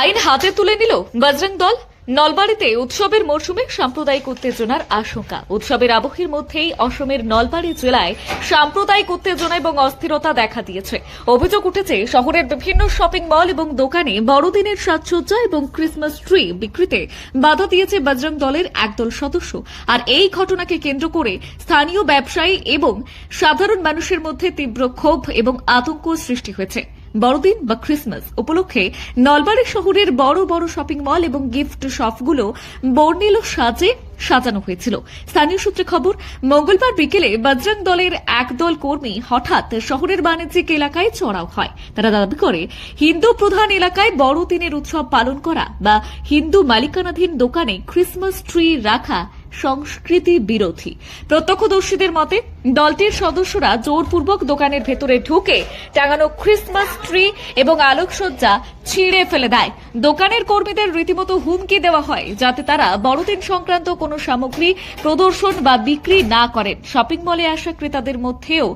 আইন হাতে তুলে নিল বজরং দল। নলবাড়িতে উৎসবের মরশুমে সাম্প্রদায়িক উত্তেজনার আশঙ্কা। উৎসবের আবহের মধ্যেই অসমের নলবাড়ি জেলায় সাম্প্রদায়িক উত্তেজনা এবং অস্থিরতা দেখা দিয়েছে। অভিযোগ উঠেছে, শহরের বিভিন্ন শপিং মল এবং দোকানে বড়দিনের সাজসজ্জা এবং ক্রিসমাস ট্রি বিক্রিতে বাধা দিয়েছে বজরং দলের একদল সদস্য। আর এই ঘটনাকে কেন্দ্র করে স্থানীয় ব্যবসায়ী এবং সাধারণ মানুষের মধ্যে তীব্র ক্ষোভ এবং আতঙ্ক সৃষ্টি হয়েছে। বড়দিন বা ক্রিসমাস উপলক্ষে নলবাড়ি শহরের বড় বড় শপিং মল এবং গিফট শপগুলো বর্ণিল সাজে সাজানো হয়েছিল। স্থানীয় সূত্রে খবর, মঙ্গলবার বিকেলে বজরং দলের একদল কর্মী হঠাৎ শহরের বাণিজ্যিক এলাকায় চড়াও হয়। তারা দাবি করে, হিন্দু প্রধান এলাকায় বড়দিনের উৎসব পালন করা বা হিন্দু মালিকানাধীন দোকানে ক্রিসমাস ট্রি রাখা সংস্কৃতি বিরোধী। প্রত্যক্ষদর্শীদের মতে দলটির সদস্যরা জোরপূর্বক দোকানের ভেতরে ঢুকে টাঙানো ক্রিসমাস ট্রি এবং আলোকসজ্জা ছিঁড়ে ফেলে দেয়। দোকানের কর্মীদের রীতিমতো হুমকি দেওয়া হয়, যাতে তারা বড়দিন সংক্রান্ত কোনো সামগ্রী প্রদর্শন বা বিক্রি না করেন। শপিং মলে আসা ক্রেতাদের মধ্যেও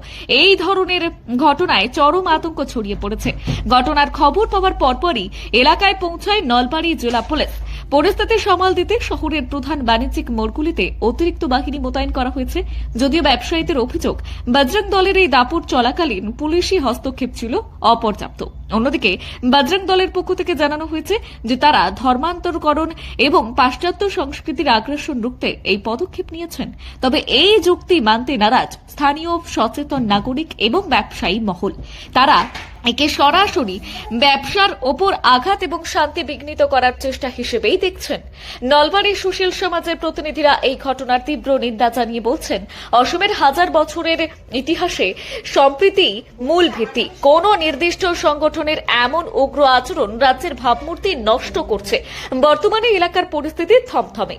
এই ধরনের ঘটনায় চরম আতঙ্ক ছড়িয়ে পড়েছে। ঘটনার খবর পাওয়ার পরপরই এলাকায় পৌঁছায় নলবাড়ি জেলা পুলিশ। পরিস্থিতি সামাল দিতে শহরের প্রধান বাণিজ্যিক মোড়গুলিতে অতিরিক্ত বাহিনী মোতায়েন করা হয়েছে, যদিও ব্যবসায়ীদের অভিযোগ। বজরং দলের এই দাপট চলাকালীন পুলিশই হস্তক্ষেপ ছিল অপর্যাপ্ত। অন্যদিকে, বজরং দলের পক্ষ থেকে জানানো হয়েছে যে তারা ধর্মান্তরকরণ এবং পাশ্চাত্য সংস্কৃতির আগ্রাসন রুখতে এই পদক্ষেপ নিয়েছেন। তবে এই যুক্তি মানতে নারাজ স্থানীয় সচেতন নাগরিক এবং ব্যবসায়ী মহল। তারা একে সরাসরি ব্যবসার ওপর আঘাত এবং শান্তি বিঘ্নিত করার চেষ্টা হিসেবেই দেখছেন। নলবাড়ির সুশীল সমাজের প্রতিনিধিরা এই ঘটনার তীব্র নিন্দা জানিয়ে বলছেন, অসমের হাজার বছরের ইতিহাসে সম্প্রীতি মূল ভিত্তি। কোন নির্দিষ্ট সংগঠনের এমন উগ্র আচরণ রাজ্যের ভাবমূর্তি নষ্ট করছে। বর্তমানে এলাকার পরিস্থিতি থমথমে।